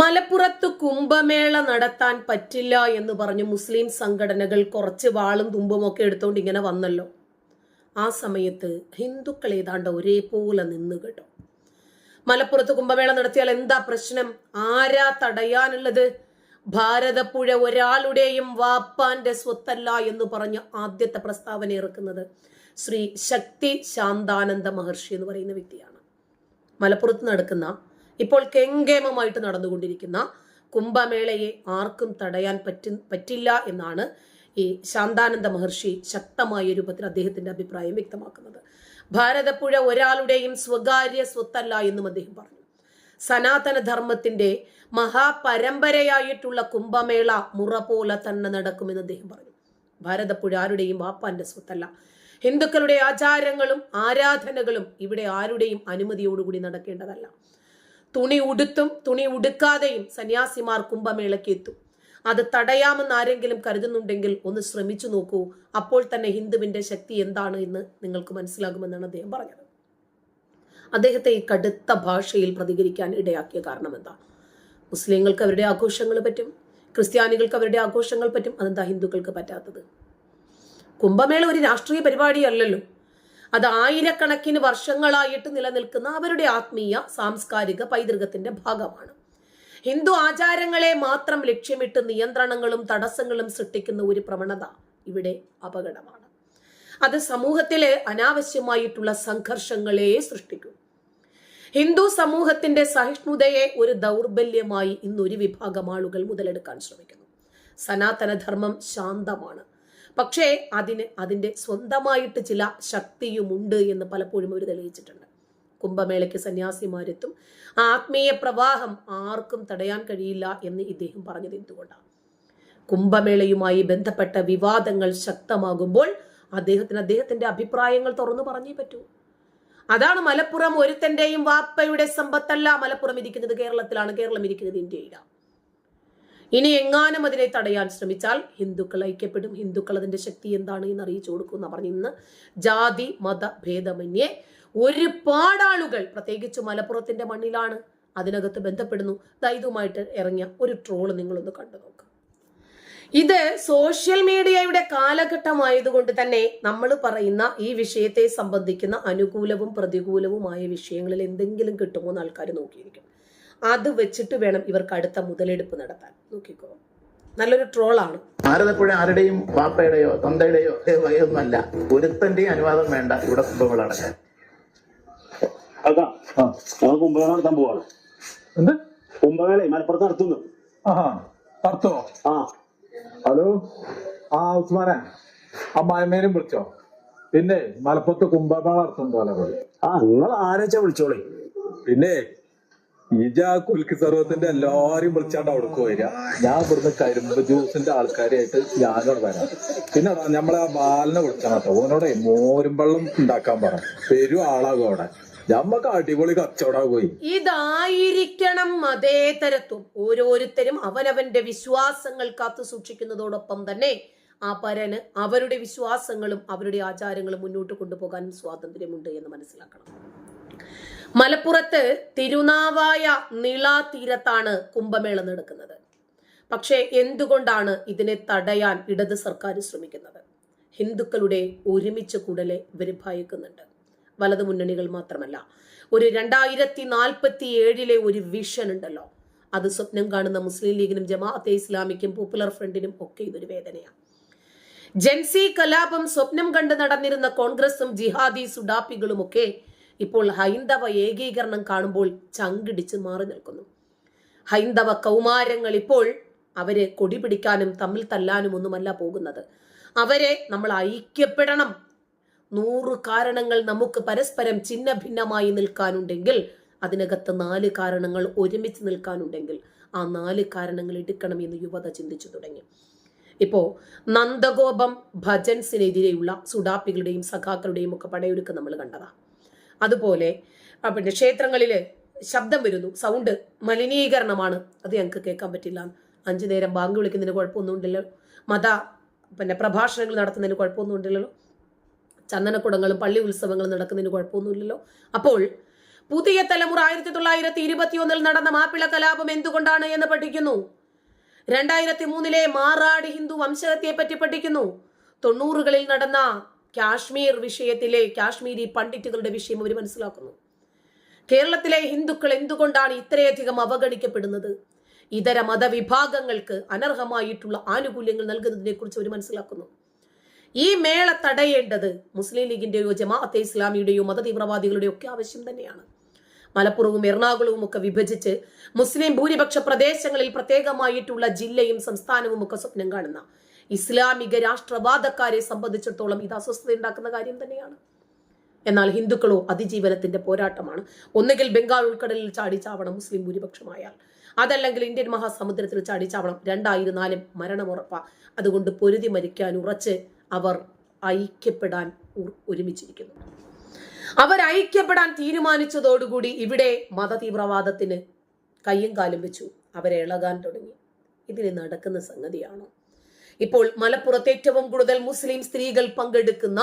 മലപ്പുറത്ത് കുംഭമേള നടത്താൻ പറ്റില്ല എന്ന് പറഞ്ഞ് മുസ്ലിം സംഘടനകൾ കുറച്ച് വാളും തുമ്പും ഒക്കെ എടുത്തോണ്ട് ഇങ്ങനെ വന്നല്ലോ. ആ സമയത്ത് ഹിന്ദുക്കൾ ഏതാണ്ട് ഒരേപോലെ നിന്ന് കേട്ടോ. മലപ്പുറത്ത് കുംഭമേള നടത്തിയാൽ എന്താ പ്രശ്നം? ആരാ തടയാനുള്ളത്? ഭാരതപ്പുഴ ഒരാളുടെയും വാപ്പാന്റെ സ്വത്തല്ല എന്ന് പറഞ്ഞ് ആദ്യത്തെ പ്രസ്താവന ഇറക്കുന്നത് ശ്രീ ശക്തി ശാന്താനന്ദ മഹർഷി എന്ന് പറയുന്ന വ്യക്തിയാണ്. മലപ്പുറത്ത് നടക്കുന്ന ഇപ്പോൾ കെങ്കേമമായിട്ട് നടന്നുകൊണ്ടിരിക്കുന്ന കുംഭമേളയെ ആർക്കും തടയാൻ പറ്റും പറ്റില്ല എന്നാണ് ഈ ശാന്താനന്ദ മഹർഷി ശക്തമായ രൂപത്തിൽ അദ്ദേഹത്തിന്റെ അഭിപ്രായം വ്യക്തമാക്കുന്നത്. ഭാരതപ്പുഴ ഒരാളുടെയും സ്വകാര്യ സ്വത്തല്ല എന്നും അദ്ദേഹം പറഞ്ഞു. സനാതന ധർമ്മത്തിന്റെ മഹാപരമ്പരയായിട്ടുള്ള കുംഭമേള മുറ പോലെ തന്നെ നടക്കുമെന്ന് അദ്ദേഹം പറഞ്ഞു. ഭാരതപ്പുഴ ആരുടെയും വാപ്പാന്റെ സ്വത്തല്ല. ഹിന്ദുക്കളുടെ ആചാരങ്ങളും ആരാധനകളും ഇവിടെ ആരുടെയും അനുമതിയോടുകൂടി നടക്കേണ്ടതല്ല. തുണി ഉടുത്തും തുണി ഉടുക്കാതെയും സന്യാസിമാർ കുംഭമേളയ്ക്ക് എത്തും അത് തടയാമെന്ന് ആരെങ്കിലും കരുതുന്നുണ്ടെങ്കിൽ ഒന്ന് ശ്രമിച്ചു നോക്കൂ. അപ്പോൾ തന്നെ ഹിന്ദുവിന്റെ ശക്തി എന്താണ് എന്ന് നിങ്ങൾക്ക് മനസ്സിലാകുമെന്നാണ് അദ്ദേഹം പറഞ്ഞത്. അദ്ദേഹത്തെ ഈ കടുത്ത ഭാഷയിൽ പ്രതികരിക്കാൻ ഇടയാക്കിയ കാരണം എന്താ? മുസ്ലിങ്ങൾക്ക് അവരുടെ ആഘോഷങ്ങൾ പറ്റും. ക്രിസ്ത്യാനികൾക്ക് അവരുടെ ആഘോഷങ്ങൾ പറ്റും. അതെന്താ ഹിന്ദുക്കൾക്ക് പറ്റാത്തത്? കുംഭമേള ഒരു രാഷ്ട്രീയ പരിപാടിയല്ലല്ലോ. അത് ആയിരക്കണക്കിന് വർഷങ്ങളായിട്ട് നിലനിൽക്കുന്ന അവരുടെ ആത്മീയ സാംസ്കാരിക പൈതൃകത്തിന്റെ ഭാഗമാണ്. ഹിന്ദു ആചാരങ്ങളെ മാത്രം ലക്ഷ്യമിട്ട് നിയന്ത്രണങ്ങളും തടസ്സങ്ങളും സൃഷ്ടിക്കുന്ന ഒരു പ്രവണത ഇവിടെ അപകടമാണ്. അത് സമൂഹത്തിലെ അനാവശ്യമായിട്ടുള്ള സംഘർഷങ്ങളെ സൃഷ്ടിക്കും. ഹിന്ദു സമൂഹത്തിന്റെ സഹിഷ്ണുതയെ ഒരു ദൗർബല്യമായി ഇന്നൊരു വിഭാഗം ആളുകൾ മുതലെടുക്കാൻ ശ്രമിക്കുന്നു. സനാതനധർമ്മം ശാന്തമാണ്. പക്ഷേ അതിന് അതിന്റെ സ്വന്തമായിട്ട് ചില ശക്തിയുമുണ്ട് എന്ന് പലപ്പോഴും അവർ തെളിയിച്ചിട്ടുണ്ട്. കുംഭമേളയ്ക്ക് സന്യാസിമാരെത്തും ആത്മീയ പ്രവാഹം ആർക്കും തടയാൻ കഴിയില്ല എന്ന് ഇദ്ദേഹം പറഞ്ഞത് എന്തുകൊണ്ടാണ്? കുംഭമേളയുമായി ബന്ധപ്പെട്ട വിവാദങ്ങൾ ശക്തമാകുമ്പോൾ അദ്ദേഹത്തിന് അദ്ദേഹത്തിന്റെ അഭിപ്രായങ്ങൾ തുറന്നു പറഞ്ഞേ പറ്റൂ. അതാണ് മലപ്പുറം ഒരുത്തന്റെയും വാപ്പയുടെ സമ്പത്തല്ല മലപ്പുറം ഇരിക്കുന്നത് കേരളത്തിലാണ്. കേരളം ഇരിക്കുന്നത് ഇന്ത്യയിലാണ്. ഇനി എങ്ങാനും അതിനെ തടയാൻ ശ്രമിച്ചാൽ ഹിന്ദുക്കൾ ഐക്യപ്പെടും. ഹിന്ദുക്കൾ അതിന്റെ ശക്തി എന്താണ് എന്ന് അറിയിച്ചു കൊടുക്കും പറഞ്ഞു ഇന്ന് ജാതി മത ഭേദമന്യേ ഒരുപാടാളുകൾ പ്രത്യേകിച്ച് മലപ്പുറത്തിന്റെ മണ്ണിലാണ് അതിനകത്ത് ബന്ധപ്പെടുന്നു. ദൈതുമായിട്ട് ഇറങ്ങിയ ഒരു ട്രോൾ നിങ്ങളൊന്ന് കണ്ടു നോക്കുക ഇത് സോഷ്യൽ മീഡിയയുടെ കാലഘട്ടമായതുകൊണ്ട് തന്നെ നമ്മൾ പറയുന്ന ഈ വിഷയത്തെ സംബന്ധിക്കുന്ന അനുകൂലവും പ്രതികൂലവുമായ വിഷയങ്ങളിൽ എന്തെങ്കിലും കിട്ടുമോ എന്ന് ആൾക്കാർ നോക്കിയിരിക്കും. അത് വെച്ചിട്ട് വേണം ഇവർക്ക് അടുത്ത മുതലെടുപ്പ് നടത്താൻ. നോക്കിക്കോ. നല്ലൊരു ട്രോളാണ്. ഭാരതപ്പുഴ ആരുടെയും പാപ്പയുടെയോ തൊണ്ടയുടെയോ ഒന്നുമല്ല ഒരുത്തന്റെയും അനുവാദം വേണ്ട ഇവിടെ കുംഭമേള നടക്കാൻ കുംഭമേള നടത്താൻ പോവാണ്. എന്ത്? കുംഭമേള മലപ്പുറത്ത് നടത്തുന്നു. നടത്തോ? ആ. ഹലോ? ആ ഉസ്മാനെ. അമ്മായിമേനും വിളിച്ചോ? പിന്നെ മലപ്പുറത്ത് കുംഭമേള നടത്തുന്നുണ്ടോ പോലെ ആ നിങ്ങൾ ആരെച്ചാ വിളിച്ചോളേ? പിന്നെ ഇജ കുൽക്ക് സർവത്തിന്റെ എല്ലാരും വിളിച്ചാണ്ട് അവിടേക്ക് വരിക ഞാൻ ഇവിടുന്ന് കരിമ്പ് ജ്യൂസിന്റെ ആൾക്കാരായിട്ട് ഞാനോട് വരാം. പിന്നെ നമ്മളെ ആ ബാലിനെ വിളിച്ചാൽ കേട്ടോ. ഓനോടെ മോരും വെള്ളം ഉണ്ടാക്കാൻ പറ. പേരും ആളാകും അവിടെ. ഞമ്മക്ക് അടിപൊളി കച്ചവടാകുപോയി ഇതായിരിക്കണം അതേ തരത്തും. ഓരോരുത്തരും അവനവന്റെ വിശ്വാസങ്ങൾ കാത്തു സൂക്ഷിക്കുന്നതോടൊപ്പം തന്നെ ആ പരന് അവരുടെ വിശ്വാസങ്ങളും അവരുടെ ആചാരങ്ങളും മുന്നോട്ട് കൊണ്ടുപോകാനും സ്വാതന്ത്ര്യമുണ്ട് എന്ന് മനസ്സിലാക്കണം. മലപ്പുറത്ത് തിരുനാവായ നിള തീരത്താണ് കുംഭമേള നടക്കുന്നത്. പക്ഷേ എന്തുകൊണ്ടാണ് ഇതിനെ തടയാൻ ഇടത് സർക്കാർ ശ്രമിക്കുന്നത്? ഹിന്ദുക്കളുടെ ഒരുമിച്ച് കൂടലെ ഭയക്കുന്നുണ്ട്. വലതു മുന്നണികൾ മാത്രമല്ല ഒരു രണ്ടായിരത്തി നാൽപ്പത്തി ഏഴിലെ ഒരു വിഷൻ ഉണ്ടല്ലോ. അത് സ്വപ്നം കാണുന്ന മുസ്ലിം ലീഗിനും ജമാഅത്തെ ഇസ്ലാമിക്കും പോപ്പുലർ ഫ്രണ്ടിനും ഒക്കെ ഇതൊരു വേദനയാണ് ജൻസി കലാപം സ്വപ്നം കണ്ട് നടന്നിരുന്ന കോൺഗ്രസും ജിഹാദി സുഡാപ്പികളുമൊക്കെ ഇപ്പോൾ ഹൈന്ദവ ഏകീകരണം കാണുമ്പോൾ ചങ്കിടിച്ച് മാറി നിൽക്കുന്നു. ഹൈന്ദവ കൗമാരങ്ങൾ ഇപ്പോൾ അവരെ കൊടി പിടിക്കാനും തമ്മിൽ തല്ലാനും ഒന്നുമല്ല പോകുന്നത്. അവരെ നമ്മൾ ഐക്യപ്പെടണം. നൂറ് കാരണങ്ങൾ നമുക്ക് പരസ്പരം ചിഹ്ന ഭിന്നമായി നിൽക്കാനുണ്ടെങ്കിൽ അതിനകത്ത് നാല് കാരണങ്ങൾ ഒരുമിച്ച് നിൽക്കാനുണ്ടെങ്കിൽ ആ നാല് കാരണങ്ങൾ എടുക്കണം എന്ന് യുവത ചിന്തിച്ചു തുടങ്ങി. ഇപ്പോ നന്ദഗോപം ഭജൻസിനെതിരെയുള്ള സുഡാപ്പികളുടെയും സഖാക്കളുടെയും ഒക്കെ പടയൊരുക്കം നമ്മൾ കണ്ടതാ. അതുപോലെ പിന്നെ ക്ഷേത്രങ്ങളിൽ ശബ്ദം വരുന്നു സൗണ്ട് മലിനീകരണമാണ്. അത് ഞങ്ങൾക്ക് കേൾക്കാൻ പറ്റില്ല. അഞ്ചു നേരം ബാങ്ക് വിളിക്കുന്നതിന് കുഴപ്പമൊന്നും ഉണ്ടല്ലോ മത പിന്നെ പ്രഭാഷണങ്ങൾ നടത്തുന്നതിന് കുഴപ്പമൊന്നും ഉണ്ടല്ലോ ചന്ദനക്കുടങ്ങളും പള്ളി ഉത്സവങ്ങളും നടക്കുന്നതിന് കുഴപ്പമൊന്നുമില്ലല്ലോ. അപ്പോൾ പുതിയ തലമുറ ആയിരത്തി തൊള്ളായിരത്തി ഇരുപത്തി ഒന്നിൽ നടന്ന മാപ്പിള കലാപം എന്തുകൊണ്ടാണ് എന്ന് പഠിക്കുന്നു. രണ്ടായിരത്തി മൂന്നിലെ മാറാട് ഹിന്ദു വംശഹത്യയെ പറ്റി പഠിക്കുന്നു. തൊണ്ണൂറുകളിൽ നടന്ന കാശ്മീർ വിഷയത്തിലെ കാശ്മീരി പണ്ഡിറ്റുകളുടെ വിഷയം അവർ മനസ്സിലാക്കുന്നു. കേരളത്തിലെ ഹിന്ദുക്കൾ എന്തുകൊണ്ടാണ് ഇത്രയധികം അവഗണിക്കപ്പെടുന്നത്? ഇതര മതവിഭാഗങ്ങൾക്ക് അനർഹമായിട്ടുള്ള ആനുകൂല്യങ്ങൾ നൽകുന്നതിനെ കുറിച്ച് അവർ മനസ്സിലാക്കുന്നു. ഈ മേള തടയേണ്ടത് മുസ്ലിം ലീഗിന്റെയോ ജമാഅത്തെ ഇസ്ലാമിയുടെയോ മതതീവ്രവാദികളുടെയോ ഒക്കെ ആവശ്യം തന്നെയാണ്. മലപ്പുറവും എറണാകുളവും ഒക്കെ വിഭജിച്ച് മുസ്ലിം ഭൂരിപക്ഷ പ്രദേശങ്ങളിൽ പ്രത്യേകമായിട്ടുള്ള ജില്ലയും സംസ്ഥാനവും ഒക്കെ സ്വപ്നം കാണുന്ന ഇസ്ലാമിക രാഷ്ട്രവാദക്കാരെ സംബന്ധിച്ചിടത്തോളം ഇത് അസ്വസ്ഥത ഉണ്ടാക്കുന്ന കാര്യം തന്നെയാണ്. എന്നാൽ ഹിന്ദുക്കളോ അതിജീവനത്തിന്റെ പോരാട്ടമാണ്. ഒന്നുകിൽ ബംഗാൾ ഉൾക്കടലിൽ ചാടിച്ചാവണം മുസ്ലിം ഭൂരിപക്ഷമായാൽ. അതല്ലെങ്കിൽ ഇന്ത്യൻ മഹാസമുദ്രത്തിൽ ചാടിച്ചാവണം രണ്ടായിരുന്നാലും മരണമുറപ്പ. അതുകൊണ്ട് പൊരുതി മരിക്കാൻ ഉറച്ച് അവർ ഐക്യപ്പെടാൻ ഒരുമിച്ചിരിക്കുന്നു. അവർ ഐക്യപ്പെടാൻ തീരുമാനിച്ചതോടുകൂടി ഇവിടെ മതതീവ്രവാദത്തിന് കയ്യും കാലും വെച്ചു. അവരെ ഇളകാൻ തുടങ്ങി. ഇതിന് നടക്കുന്ന സംഗതിയാണോ? ഇപ്പോൾ മലപ്പുറത്ത് ഏറ്റവും കൂടുതൽ മുസ്ലിം സ്ത്രീകൾ പങ്കെടുക്കുന്ന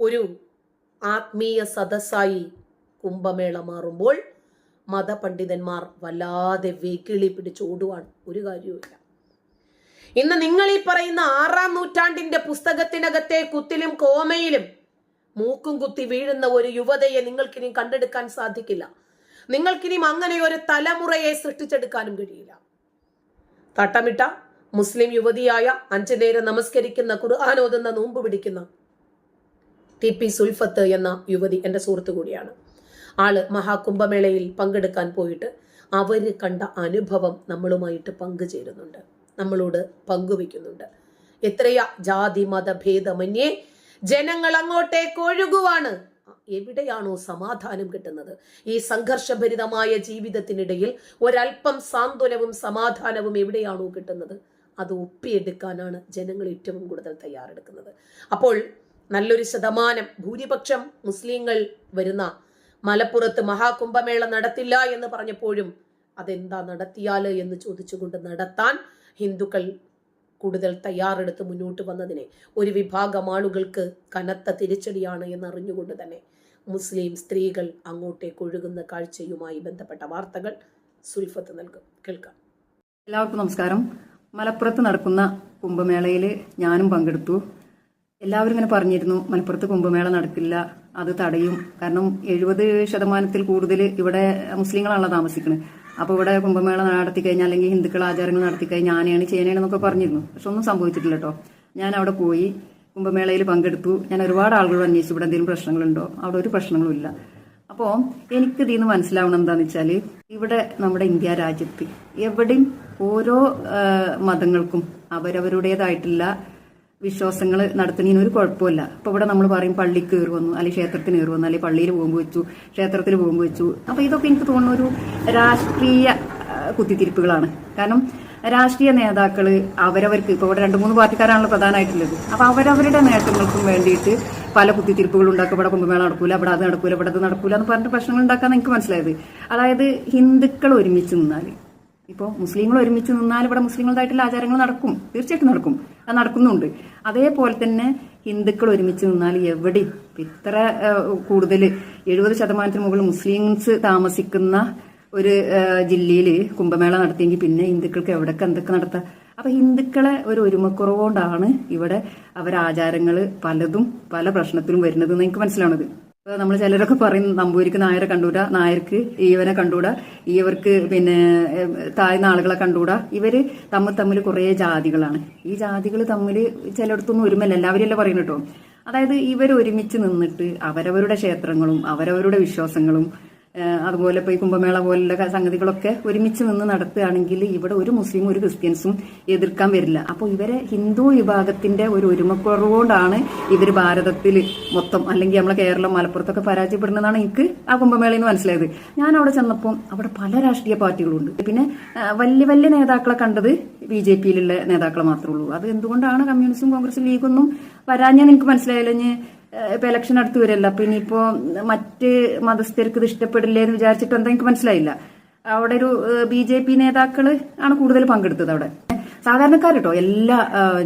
ഒരു ആത്മീയ സദസ്സായി കുംഭമേള മാറുമ്പോൾ മതപണ്ഡിതന്മാർ വല്ലാതെ വെകിളി പിടിച്ചോടുവാണ് ഒരു കാര്യവുമില്ല. ഇന്ന് നിങ്ങൾ ഈ പറയുന്ന ആറാം നൂറ്റാണ്ടിന്റെ പുസ്തകത്തിനകത്തെ കുത്തിലും കോമയിലും മൂക്കും കുത്തി വീഴുന്ന ഒരു യുവതയെ നിങ്ങൾക്കിനി കണ്ടെടുക്കാൻ സാധിക്കില്ല. നിങ്ങൾക്കിനിയും അങ്ങനെ ഒരു തലമുറയെ സൃഷ്ടിച്ചെടുക്കാനും കഴിയില്ല. തട്ടമിട്ട മുസ്ലിം യുവതിയായ അഞ്ചു നേരം നമസ്കരിക്കുന്ന ഖുർആൻ ഓതുന്ന നോമ്പ് പിടിക്കുന്ന ടി പി സുൽഫത്ത് എന്ന യുവതി എന്റെ സുഹൃത്തു കൂടിയാണ്. ആൾ മഹാകുംഭമേളയിൽ പങ്കെടുക്കാൻ പോയിട്ട് അവർ കണ്ട അനുഭവം നമ്മളുമായിട്ട് പങ്കുചേരുന്നുണ്ട്. നമ്മളോട് പങ്കുവെക്കുന്നുണ്ട് എത്രയാ ജാതി മത ഭേദമന്യേ ജനങ്ങൾ അങ്ങോട്ടേക്ക് ഒഴുകുവാണ്. എവിടെയാണോ സമാധാനം കിട്ടുന്നത്? ഈ സംഘർഷഭരിതമായ ജീവിതത്തിനിടയിൽ ഒരൽപ്പം സാന്ത്വനവും സമാധാനവും എവിടെയാണോ കിട്ടുന്നത്? അത് ഒപ്പിയെടുക്കാനാണ് ജനങ്ങൾ ഏറ്റവും കൂടുതൽ തയ്യാറെടുക്കുന്നത്. അപ്പോൾ നല്ലൊരു ശതമാനം ഭൂരിപക്ഷം മുസ്ലിങ്ങൾ വരുന്ന മലപ്പുറത്ത് മഹാകുംഭമേള നടത്തില്ല എന്ന് പറഞ്ഞപ്പോഴും അതെന്താ നടത്തിയാൽ എന്ന് ചോദിച്ചുകൊണ്ട് നടത്താൻ ഹിന്ദുക്കൾ കൂടുതൽ തയ്യാറെടുത്ത് മുന്നോട്ട് വന്നതിനെ ഒരു വിഭാഗം ആളുകൾക്ക് കനത്ത തിരിച്ചടിയാണ് എന്നറിഞ്ഞുകൊണ്ട് തന്നെ മുസ്ലിം സ്ത്രീകൾ അങ്ങോട്ടേക്ക് ഒഴുകുന്ന കാഴ്ചയുമായി ബന്ധപ്പെട്ട വാർത്തകൾ സുൽഫത്ത് നൽകും. കേൾക്കാം. എല്ലാവർക്കും നമസ്കാരം. മലപ്പുറത്ത് നടക്കുന്ന കുംഭമേളയിൽ ഞാനും പങ്കെടുത്തു. എല്ലാവരും ഇങ്ങനെ പറഞ്ഞിരുന്നു മലപ്പുറത്ത് കുംഭമേള നടക്കില്ല അത് തടയും. കാരണം എഴുപത് ശതമാനത്തിൽ കൂടുതൽ ഇവിടെ മുസ്ലിങ്ങളാണല്ലോ താമസിക്കുന്നത് അപ്പോൾ ഇവിടെ കുംഭമേള നടത്തി കഴിഞ്ഞാൽ അല്ലെങ്കിൽ ഹിന്ദുക്കൾ ആചാരങ്ങൾ നടത്തി കഴിഞ്ഞാൽ ആനയാണ് ചേനയാണ് എന്നൊക്കെ പറഞ്ഞിരുന്നു. പക്ഷെ ഒന്നും സംഭവിച്ചിട്ടില്ല കേട്ടോ. ഞാൻ അവിടെ പോയി കുംഭമേളയിൽ പങ്കെടുത്തു. ഞാൻ ഒരുപാട് ആളുകൾ അന്വേഷിച്ചു. ഇവിടെ എന്തെങ്കിലും പ്രശ്നങ്ങളുണ്ടോ? അവിടെ ഒരു പ്രശ്നങ്ങളും ഇല്ല അപ്പോൾ എനിക്ക് ഇതിൽ നിന്ന് മനസ്സിലാവണം എന്താണെന്ന് വെച്ചാൽ ഇവിടെ നമ്മുടെ ഇന്ത്യ രാജ്യത്ത് എവിടെയും ഓരോ മതങ്ങൾക്കും അവരവരുടേതായിട്ടുള്ള വിശ്വാസങ്ങൾ നടത്തുന്നതിന് ഒരു കുഴപ്പമില്ല. അപ്പൊ ഇവിടെ നമ്മൾ പറയും പള്ളി കയറി വന്നു അല്ലെങ്കിൽ ക്ഷേത്രത്തിന് കയറി വന്നു അല്ലെങ്കിൽ പള്ളിയിൽ പോകുമ്പോൾ വെച്ചു ക്ഷേത്രത്തിൽ പോകുമ്പോൾ വെച്ചു. അപ്പൊ ഇതൊക്കെ എനിക്ക് തോന്നുന്ന ഒരു രാഷ്ട്രീയ കുത്തിത്തിരിപ്പുകളാണ്. കാരണം രാഷ്ട്രീയ നേതാക്കൾ അവരവർക്ക് ഇപ്പോൾ ഇവിടെ രണ്ട് മൂന്ന് പാർട്ടിക്കാരാണല്ലോ പ്രധാനമായിട്ടുള്ളത്. അപ്പൊ അവരവരുടെ നേട്ടങ്ങൾക്കും വേണ്ടിയിട്ട് പല കുത്തിത്തിരിപ്പുകൾ ഉണ്ടാക്കും. ഇവിടെ കുംഭമേള നടക്കൂല ഇവിടെ അത് നടക്കൂല ഇവിടെ അത് നടക്കൂല എന്ന് പറഞ്ഞിട്ട് പ്രശ്നങ്ങൾ ഉണ്ടാക്കാന്ന് എനിക്ക് മനസ്സിലായത്. അതായത് ഹിന്ദുക്കൾ ഒരുമിച്ച് നിന്നാൽ ഇപ്പോൾ മുസ്ലിങ്ങൾ ഒരുമിച്ച് നിന്നാൽ ഇവിടെ മുസ്ലിങ്ങളുടെ ആചാരങ്ങൾ നടക്കും. തീർച്ചയായിട്ടും നടക്കും. അത് നടക്കുന്നുണ്ട്. അതേപോലെ തന്നെ ഹിന്ദുക്കൾ ഒരുമിച്ച് നിന്നാൽ എവിടെ ഇത്ര കൂടുതൽ എഴുപത് ശതമാനത്തിന് മുകളിൽ മുസ്ലിംസ് താമസിക്കുന്ന ഒരു ജില്ലയിൽ കുംഭമേള നടത്തിയെങ്കിൽ പിന്നെ ഹിന്ദുക്കൾക്ക് എവിടെയൊക്കെ എന്തൊക്കെ നടത്താം? അപ്പൊ ഹിന്ദുക്കളെ ഒരു ഒരുമക്കുറവുകൊണ്ടാണ് ഇവിടെ അവരാചാരങ്ങൾ പലതും പല പ്രശ്നത്തിലും വരുന്നത് എന്ന് എനിക്ക് മനസ്സിലാവണത് നമ്മൾ ചിലരൊക്കെ പറയും നമ്പൂരിക്ക് നായരെ കണ്ടൂടാ നായർക്ക് ഈവനെ കണ്ടൂടാ ഈവർക്ക് പിന്നെ താഴ്ന്ന ആളുകളെ കണ്ടൂടാ. ഇവർ തമ്മിൽ തമ്മിൽ കുറേ ജാതികളാണ്. ഈ ജാതികൾ തമ്മിൽ ചിലയിടത്തൊന്നും ഒരുമല്ല എല്ലാവരും അല്ലേ പറയുന്നത് കേട്ടോ? അതായത് ഇവർ ഒരുമിച്ച് നിന്നിട്ട് അവരവരുടെ ക്ഷേത്രങ്ങളും അവരവരുടെ വിശ്വാസങ്ങളും അതുപോലെ ഇപ്പോൾ ഈ കുംഭമേള പോലുള്ള സംഗതികളൊക്കെ ഒരുമിച്ച് നിന്ന് നടത്തുകയാണെങ്കിൽ ഇവിടെ ഒരു മുസ്ലിം ഒരു ക്രിസ്ത്യൻസും എതിർക്കാൻ വരില്ല. അപ്പോൾ ഇവരെ ഹിന്ദു വിഭാഗത്തിന്റെ ഒരു ഒരുമക്കുറവുകൊണ്ടാണ് ഇവർ ഭാരതത്തിൽ മൊത്തം അല്ലെങ്കിൽ നമ്മളെ കേരളം മലപ്പുറത്തൊക്കെ പരാജയപ്പെടുന്നതാണ് എനിക്ക് ആ കുംഭമേളയിൽ നിന്ന് മനസ്സിലായത്. ഞാൻ അവിടെ ചെന്നപ്പോൾ അവിടെ പല രാഷ്ട്രീയ പാർട്ടികളുണ്ട്. പിന്നെ വലിയ വലിയ നേതാക്കളെ കണ്ടത് ബി ജെ പിയിലുള്ള നേതാക്കളെ മാത്രമേ ഉള്ളൂ. അത് എന്തുകൊണ്ടാണ് കമ്മ്യൂണിസ്റ്റും കോൺഗ്രസും ലീഗൊന്നും വരാഞ്ഞെന്ന് എനിക്ക് മനസ്സിലായില്ല. ഇനി ഇപ്പൊ ഇലക്ഷൻ അടുത്ത് വരല്ല അപ്പൊ ഇനിയിപ്പോ മറ്റ് മതസ്ഥർക്ക് ഇത് ഇഷ്ടപ്പെടില്ലേ എന്ന് വിചാരിച്ചിട്ട് എന്താ എനിക്ക് മനസ്സിലായില്ല. അവിടെ ഒരു ബി ജെ പി നേതാക്കൾ ആണ് കൂടുതൽ പങ്കെടുത്തത് അവിടെ. സാധാരണക്കാരട്ടോ എല്ലാ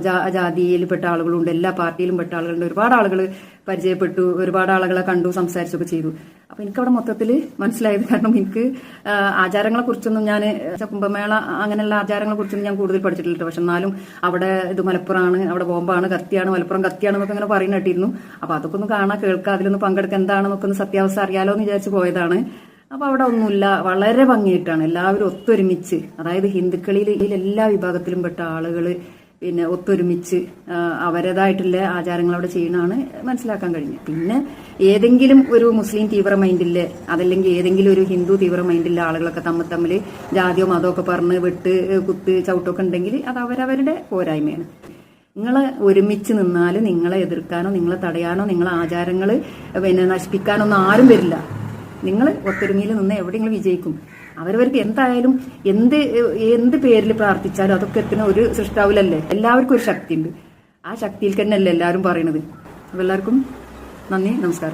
ജാതിയിൽ പെട്ട ജാതിയിൽപ്പെട്ട ആളുകളുണ്ട് എല്ലാ പാർട്ടിയിലും പെട്ട ആളുകളുണ്ട്. ഒരുപാട് ആളുകൾ പരിചയപ്പെട്ടു ഒരുപാട് ആളുകളെ കണ്ടു സംസാരിച്ചൊക്കെ ചെയ്തു. അപ്പൊ എനിക്കവിടെ മൊത്തത്തിൽ മനസ്സിലായത് കാരണം എനിക്ക് ആചാരങ്ങളെ കുറിച്ചൊന്നും ഞാൻ കുംഭമേള അങ്ങനെയുള്ള ആചാരങ്ങളെ കുറിച്ചൊന്നും ഞാൻ കൂടുതൽ പഠിച്ചിട്ടില്ല. പക്ഷെ എന്നാലും അവിടെ ഇത് മലപ്പുറമാണ് അവിടെ ബോംബാണ് കത്തിയാണ് മലപ്പുറം കത്തിയാണ് എന്നൊക്കെ ഇങ്ങനെ പറയുന്ന കേട്ടിരുന്നു. അപ്പൊ അതൊക്കെ ഒന്ന് കാണാൻ കേൾക്കാം അതിലൊന്ന് പങ്കെടുക്കുക എന്താണെന്നൊക്കെ ഒന്ന് സത്യാവസ്ഥ അറിയാലോ എന്ന് വിചാരിച്ച് പോയതാണ്. അപ്പൊ അവിടെ ഒന്നുമില്ല വളരെ ഭംഗിയായിട്ടാണ് എല്ലാവരും ഒത്തൊരുമിച്ച് അതായത് ഹിന്ദുക്കളിൽ എല്ലാ വിഭാഗത്തിലും പെട്ട ആളുകൾ പിന്നെ ഒത്തൊരുമിച്ച് അവരതായിട്ടുള്ള ആചാരങ്ങൾ അവിടെ ചെയ്യണമാണ് മനസ്സിലാക്കാൻ കഴിഞ്ഞത്. പിന്നെ ഏതെങ്കിലും ഒരു മുസ്ലിം തീവ്ര മൈൻഡിലെ അതല്ലെങ്കിൽ ഏതെങ്കിലും ഒരു ഹിന്ദു തീവ്ര മൈൻഡിലെ ആളുകളൊക്കെ തമ്മിൽ തമ്മിൽ ജാതിയോ മതമോ ഒക്കെ പറഞ്ഞ് വെട്ട് കുത്ത് ചവിട്ടൊക്കെ ഉണ്ടെങ്കിൽ അത് അവരവരുടെ പോരായ്മയാണ്. നിങ്ങൾ ഒരുമിച്ച് നിന്നാൽ നിങ്ങളെ എതിർക്കാനോ നിങ്ങളെ തടയാനോ നിങ്ങളെ ആചാരങ്ങൾ പിന്നെ നശിപ്പിക്കാനോ ഒന്നും ആരും വരില്ല. നിങ്ങൾ ഒത്തൊരുമയിൽ നിന്ന് എവിടെ നിങ്ങൾ വിജയിക്കും. അവരവർക്ക് എന്തായാലും എന്ത് എന്ത് പേരിൽ പ്രാർത്ഥിച്ചാലും അതൊക്കെ എത്തുന്ന ഒരു സൃഷ്ടാവിലല്ലേ? എല്ലാവർക്കും ഒരു ശക്തിയുണ്ട്. ആ ശക്തിയിൽ തന്നെയല്ലേ എല്ലാവരും പറയണത്. അപ്പോൾ എല്ലാവർക്കും നന്ദി നമസ്കാരം.